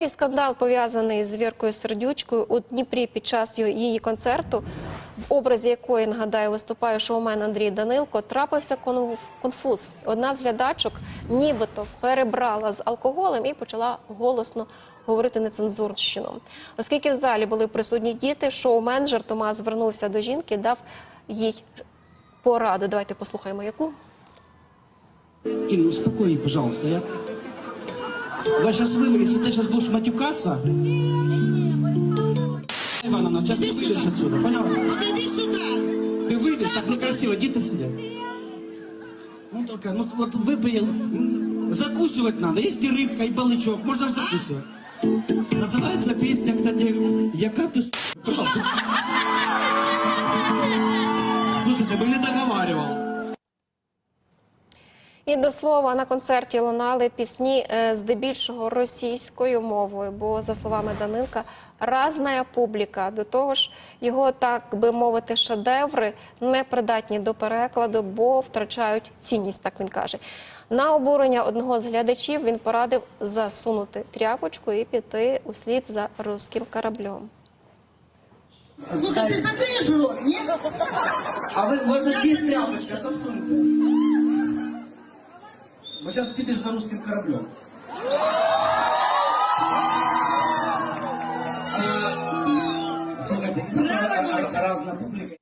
І Скандал пов'язаний з Віркою Сердючкою у Дніпрі під час її концерту, в образі якої нагадаю виступає шоумен Андрій Данилко, трапився конф- конфуз. Одна з глядачок нібито перебрала з алкоголем і почала голосно говорити нецензурщину. Оскільки в залі були присутні діти, шоумен жартома звернувся до жінки, дав їй пораду. Давайте послухаємо, яку. Инна, успокой, пожалуйста, я... Я сейчас выведу, если ты сейчас будешь матюкаться... Ивановна, сейчас ты выйдешь отсюда, поняла? Подойди сюда. Ты выйдешь, так некрасиво, иди ты сюда. Ну только, ну вот выпил, закусывать надо, есть и рыбка, и балычок, можно же закусывать. Называется песня, кстати, «Яка ты с***». Слушайте, мы не договаривались. І до слова на концерті лунали пісні е, здебільшого російською мовою, бо за словами Данилка, разна публіка. До того ж, його так би мовити, шедеври не придатні до перекладу, бо втрачають цінність, так він каже. На обурення одного з глядачів він порадив засунути тряпочку і піти услід за руським кораблем. Слушай, ты закрыешь рот, нет? А вы, у вас же есть Вы сейчас пидешь за русским кораблем. А, Слухайте, публика.